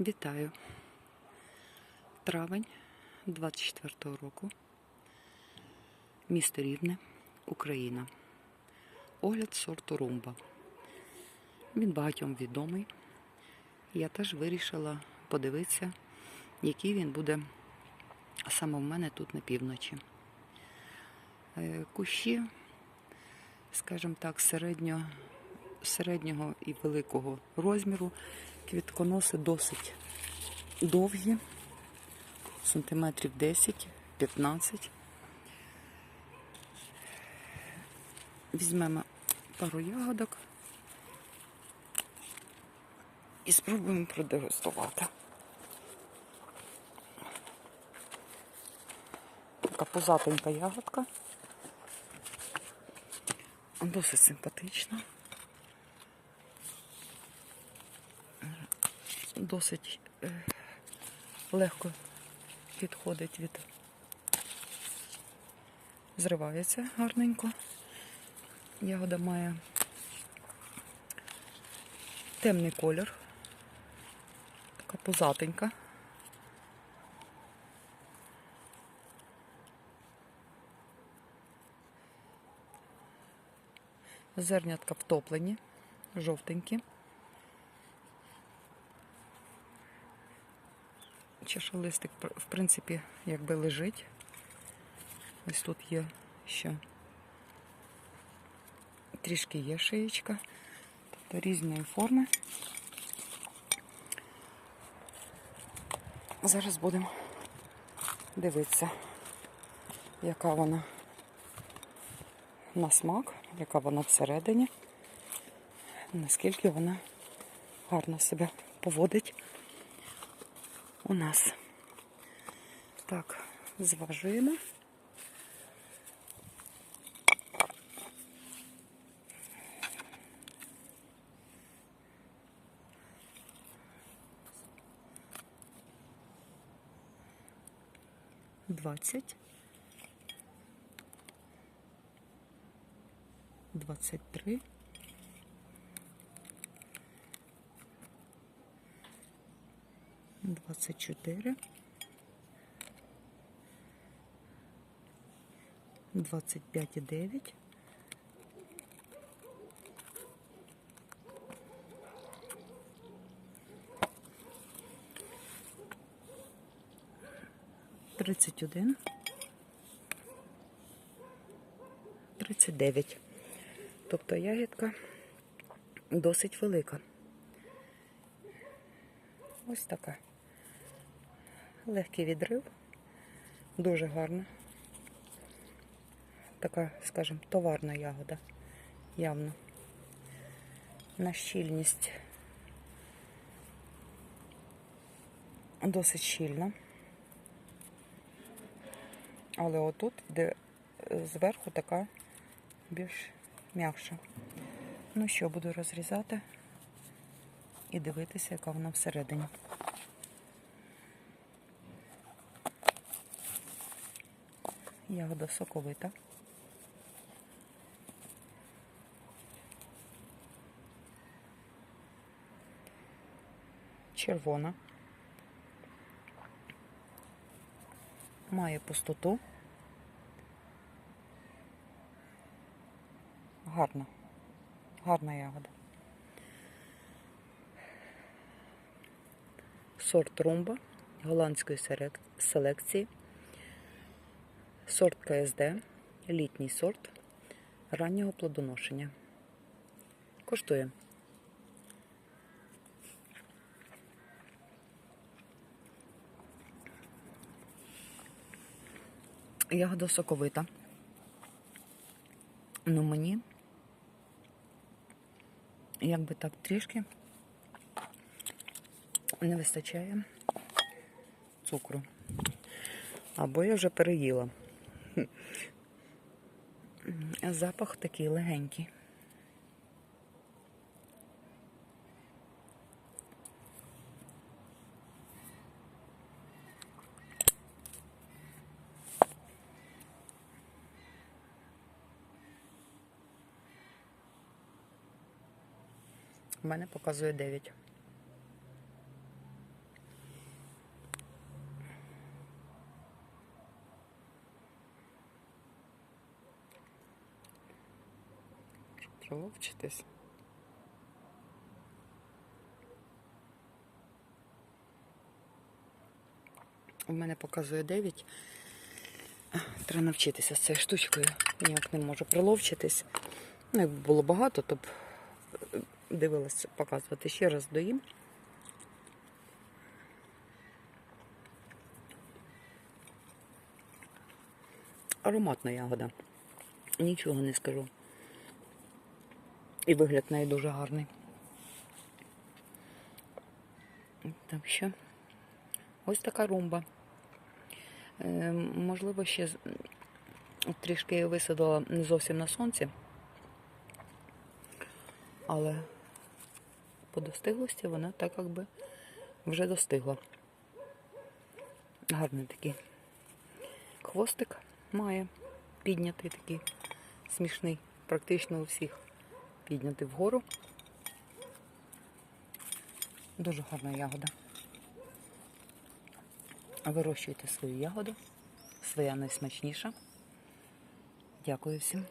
Вітаю. Травень 24-го року. Місто Рівне, Україна. Огляд сорту румба. Він багатьом відомий. Я теж вирішила подивитися, який він буде саме в мене тут на півночі. Е, Кущі, скажімо так, середньо, середнього і великого розміру. Квітконоси досить довгі, сантиметрів 10-15. Візьмемо пару ягодок і спробуємо продегустувати. Така позатенька ягодка. Досить симпатична. Досить е, легко підходить від зривається гарненько. Ягода має темний колір, така позатенька. Зернятка втоплені, жовтенькі. Чашолистик, в принципі, якби лежить. Ось тут є ще трішки є шиєчка, тобто різної форми. Зараз будемо дивитися, яка вона на смак, яка вона всередині, наскільки вона гарно себе поводить у нас. Так, зважуємо. Двадцять. Двадцять три. Двадцять чотири. Двадцять п'ять і дев'ять. Тридцять один. Тридцять дев'ять. Тобто ягідка досить велика. Ось така. Легкий відрив, дуже гарна. Така, скажімо, товарна ягода. Явно. На щільність досить щільна. Але отут, де зверху така більш м'якша. Ну що, буду розрізати і дивитися, яка вона всередині. Ягода соковита. Червона. Має пустоту. Гарна. Гарна ягода. Сорт румба голландської селекції. Сорт КСД, літній сорт раннього плодоношення. Коштує. Ягода соковита. Ну мені якби так трішки не вистачає цукру. Або я вже переїла. Запах такий легенький. У мене показує 9. Приловчитись. У мене показує 9. Треба навчитися з цією штучкою. Ніяк не можу приловчитись. Ну, якби було багато, то б е, дивилася показувати ще раз доїм. Ароматна ягода. Нічого не скажу. І вигляд в неї дуже гарний. Так що ось така румба. Е, можливо, ще трішки висадила не зовсім на сонці, але по достиглості вона так якби вже достигла. Гарний такий хвостик має піднятий такий смішний, практично у всіх піднятий вгору. Дуже гарна ягода. Вирощуйте свою ягоду. Своя найсмачніша. Дякую всім.